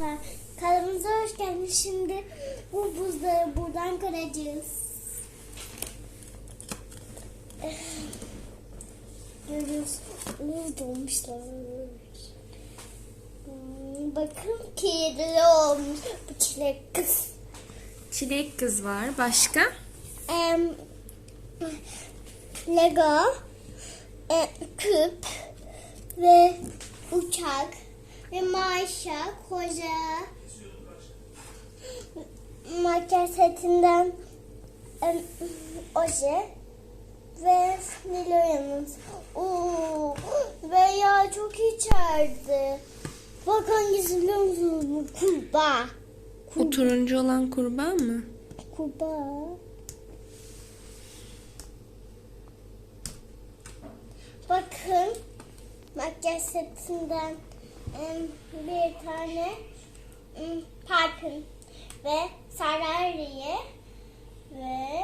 arkadaşlar. Kanalımıza hoş geldiniz. Şimdi bu buzları buradan kıracağız. Görüyorsunuz dolmuşlar. Hmm, Bakın kirli olmuş. Bu çilek kız. Çilek kız var. Başka? Em, Lego, e, küp ve uçak ve Maşa, koca makyaj setinden em, oje ve Niloya'mız. Oo, ve ya çok içerdi. Bak hangisi biliyor musunuz? Bu kurbağa. O turuncu olan kurbağa mı? Kurbağa. Bakın makyaj setinden bir tane parfüm ve sararye ve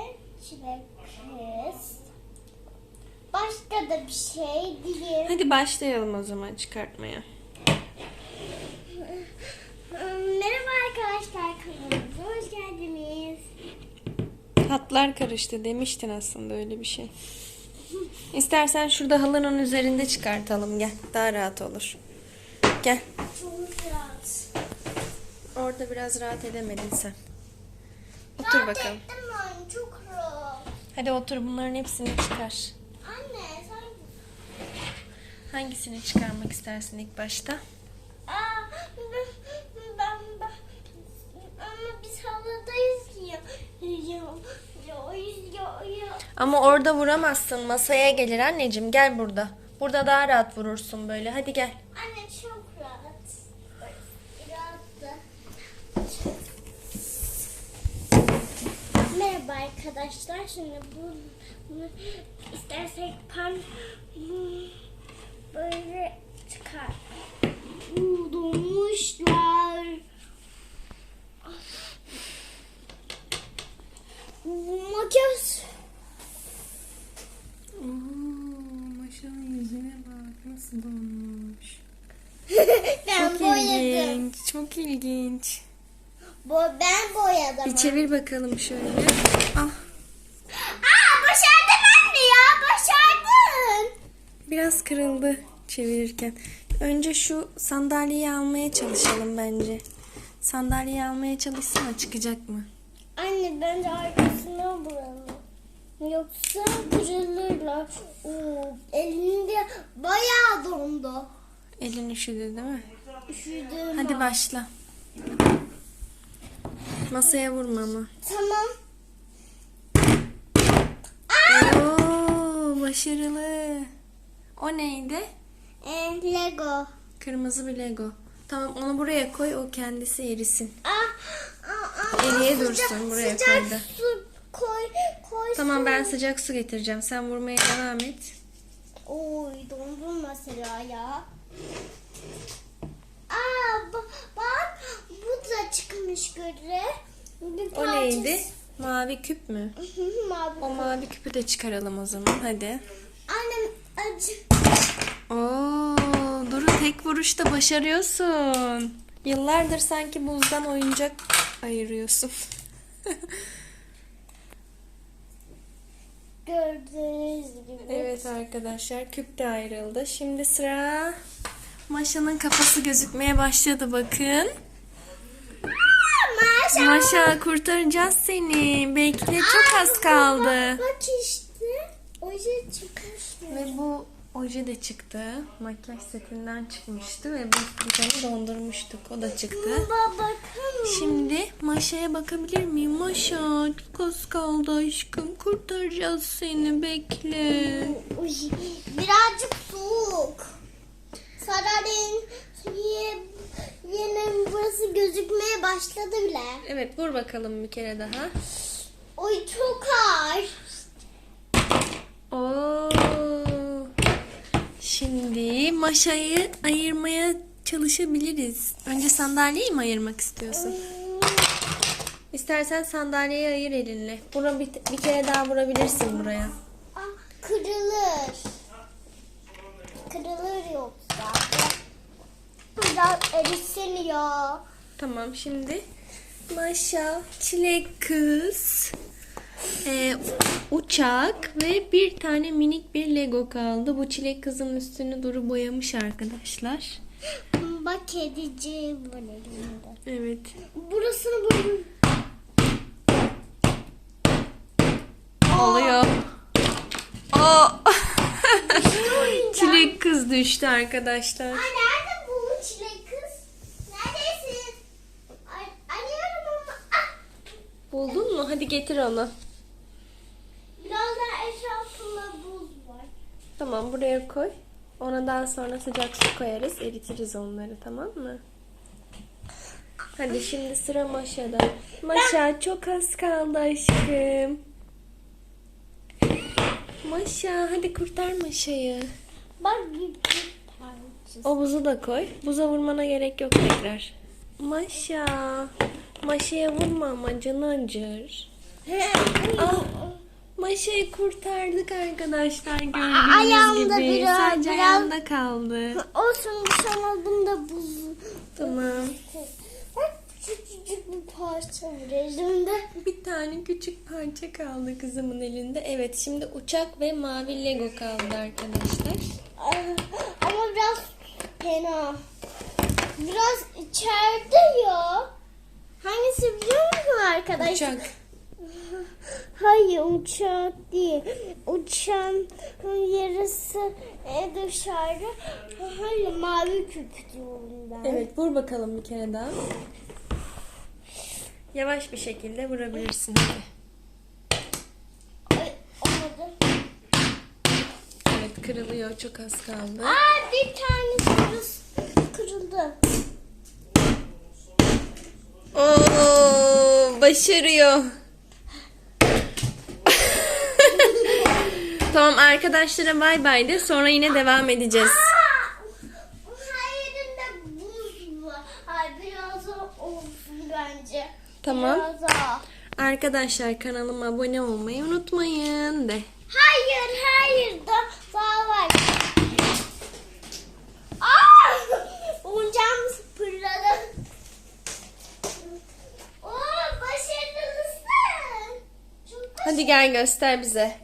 çilek kız. Başka da bir şey değil. Hadi başlayalım o zaman çıkartmaya. Merhaba arkadaşlar kanalımıza hoş geldiniz. Hatlar karıştı demiştin aslında öyle bir şey. İstersen şurada halının üzerinde çıkartalım gel. Daha rahat olur. Gel. Orada biraz rahat edemedin sen. Otur Rahat bakalım. ettim ben çok rahat. Hadi otur bunların hepsini çıkar. Anne sen... Hangisini çıkarmak istersin ilk başta? Aa, ben, ben, ben, ama biz haladayız ya. Ya, ya, ya, ya. Ama orada vuramazsın. Masaya gelir anneciğim. Gel burada. Burada daha rahat vurursun böyle. Hadi gel. Anne çok rahat. Rahattı. Merhaba arkadaşlar. Şimdi bu bunu istersek pan böyle çıkar. Uuu, Donmuşlar. Makyaj. Oo, maşallah yüzüne bak. Nasıl donmuş. ben Çok boyadım. ilginç. Çok ilginç. Bo ben boyadım. Bir çevir bakalım şöyle. Ah, Aa başardın anne ya başardın. biraz kırıldı çevirirken. Önce şu sandalyeyi almaya çalışalım bence. Sandalyeyi almaya çalışsana çıkacak mı? Anne bence arkasına bulalım. Yoksa kırılırlar. Oo, elinde bayağı dondu. Elin üşüdü değil mi? Üşüdüm. Hadi başla. Masaya vurma ama. Tamam. Oo, başarılı. O neydi? Ee, Lego. Kırmızı bir Lego. Tamam onu buraya koy o kendisi erisin. Aa, aa, aa, Eriye sıcak- dursun, buraya sıcak koy da. su koy, koy Tamam su. ben sıcak su getireceğim. Sen vurmaya devam et. Oy dondum mesela ya. Aa ba- bak bu da çıkmış göre. Bir O neydi? Mavi küp mü? Mavi. O mavi küpü de çıkaralım o zaman. Hadi. Annem acı. Oo, Duru tek vuruşta başarıyorsun. Yıllardır sanki buzdan oyuncak ayırıyorsun. Gördüğünüz gibi. evet arkadaşlar küp de ayrıldı. Şimdi sıra Maşa'nın kafası gözükmeye başladı bakın. Maşallah. Maşa kurtaracağız seni. Belki de çok az kaldı. Bak işte. Oje çıkmıştı. Ve bu oje de çıktı. Makyaj setinden çıkmıştı ve biz bir tane dondurmuştuk. O da çıktı. Baba. Şimdi Maşa'ya bakabilir miyim? Maşa çok az kaldı aşkım. Kurtaracağız seni bekle. Birazcık soğuk. Sararın yine burası gözükmeye başladı bile. Evet vur bakalım bir kere daha. Oy çok ağır. Oo. Şimdi Maşa'yı ayırmaya çalışabiliriz. Önce sandalyeyi mi ayırmak istiyorsun? İstersen sandalyeyi ayır elinle. Buna bir, bir kere daha vurabilirsin buraya. Ah, kırılır. Kırılır yoksa. Biraz erisin ya. Tamam şimdi Maşa, çilek kız, e, uçak ve bir tane minik bir Lego kaldı. Bu çilek kızın üstünü Duru boyamış arkadaşlar. Bak var elimde. Evet. Burasını böyle Oluyor. Aa! çilek kız düştü arkadaşlar. Ay nerede bu çilek kız? Neredesin? Ay, arıyorum ama. Ah! Buldun mu? Hadi getir onu. Biraz daha etrafında buz var. Tamam buraya koy. Ona daha sonra sıcak su koyarız. Eritiriz onları tamam mı? Hadi şimdi sıra Maşa'da. Maşa çok az kaldı aşkım. Maşa hadi kurtar Maşa'yı. Bak bir. O buzu da koy. Buza vurmana gerek yok tekrar. Maşa. Maşa'ya vurma ama canı acır. Ah, Maşa'yı kurtardık arkadaşlar gördüğünüz ayağımda gibi. biraz- Sadece biraz- ayağında kaldı. Olsun bir şey olmaz. Bunda buz. Tamam. Bak küçücük bir parça var elimde. Bir tane küçük parça kaldı kızımın elinde. Evet şimdi uçak ve mavi Lego kaldı arkadaşlar. Ay, Ama biraz fena. Biraz içeride ya. Hangisi biliyor musun arkadaşlar? Uçak. Hayır uçak değil. Uçan yarısı e, dışarı. Hayır mavi küp diyorum ben. Evet vur bakalım bir kere daha. Yavaş bir şekilde vurabilirsin. Ay, olmadı. Evet kırılıyor çok az kaldı. Aa bir tane kırız- kırıldı. Oo, başarıyor. tamam arkadaşlara bay bay de sonra yine devam edeceğiz. Tamam. Arkadaşlar kanalıma abone olmayı unutmayın de. Hayır hayır da daha var. Aa! Oyuncağımız pırladı. Oo başarılısın. Çok Hadi gel göster bize.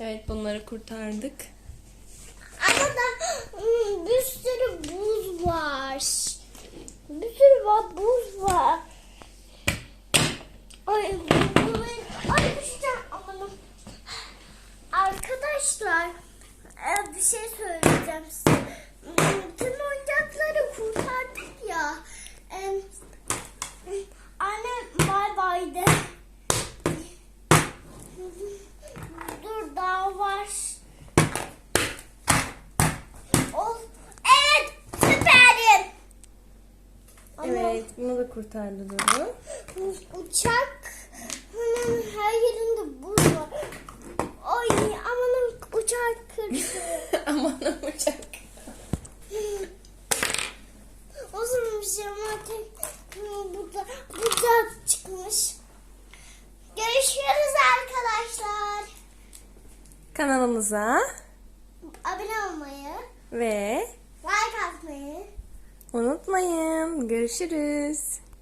Evet bunları kurtardık. Ama da hmm, bir sürü buz var. Bir sürü var, buz var. Ay, bu benim- ay düşeceğim amanım. Arkadaşlar, e, bir şey söyleyeceğim size. Hmm, Tüm oyuncakları kurtardık ya. Em, Anne bay bay de. Dur daha var. Of. Evet süperim. Ama Evet bunu da kurtardı Duru. Uçak hmm, her yerinde buz var. Ay amanın uçak kırdı. Aman uçak. o zaman bir şey ama burada burada çıkmış. Görüşürüz arkadaşlar. Kanalımıza Abone olmayı, ve like atmayı unutmayın. Görüşürüz.